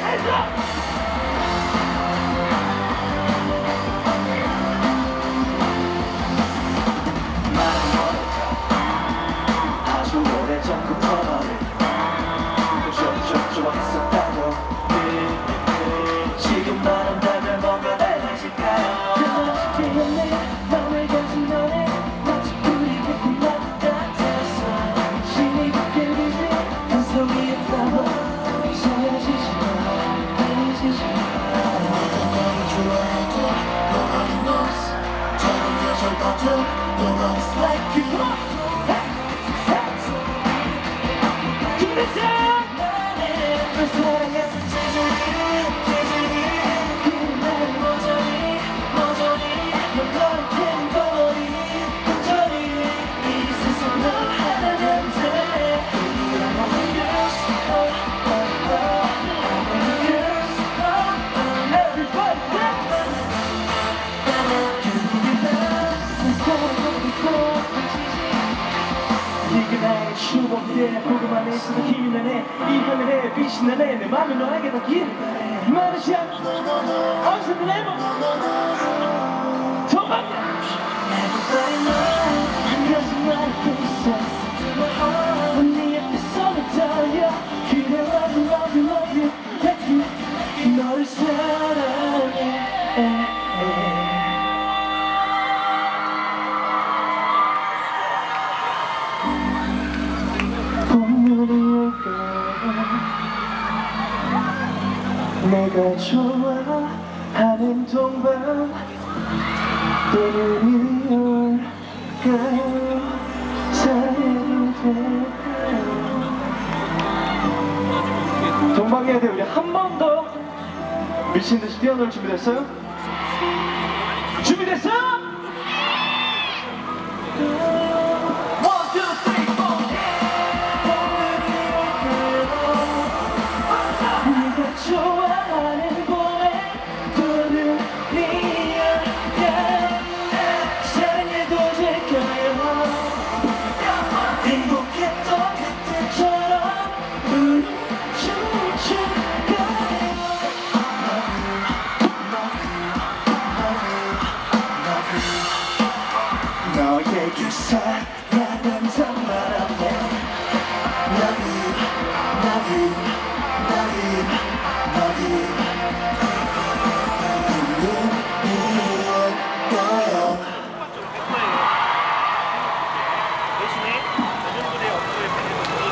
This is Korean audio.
开始 Don't act like you 추억에 보고만 있어도 힘이 나네 이 하늘에 빛이 나네 내 맘이 너에게 닿길 시간 어디서든 내몸 내가 좋아하는 동방 오늘이 올까요 사랑이 될까요 동방에 대해 우리 한 번 더 미친 듯이 뛰어놀 준비됐어요? 준비됐어요? inside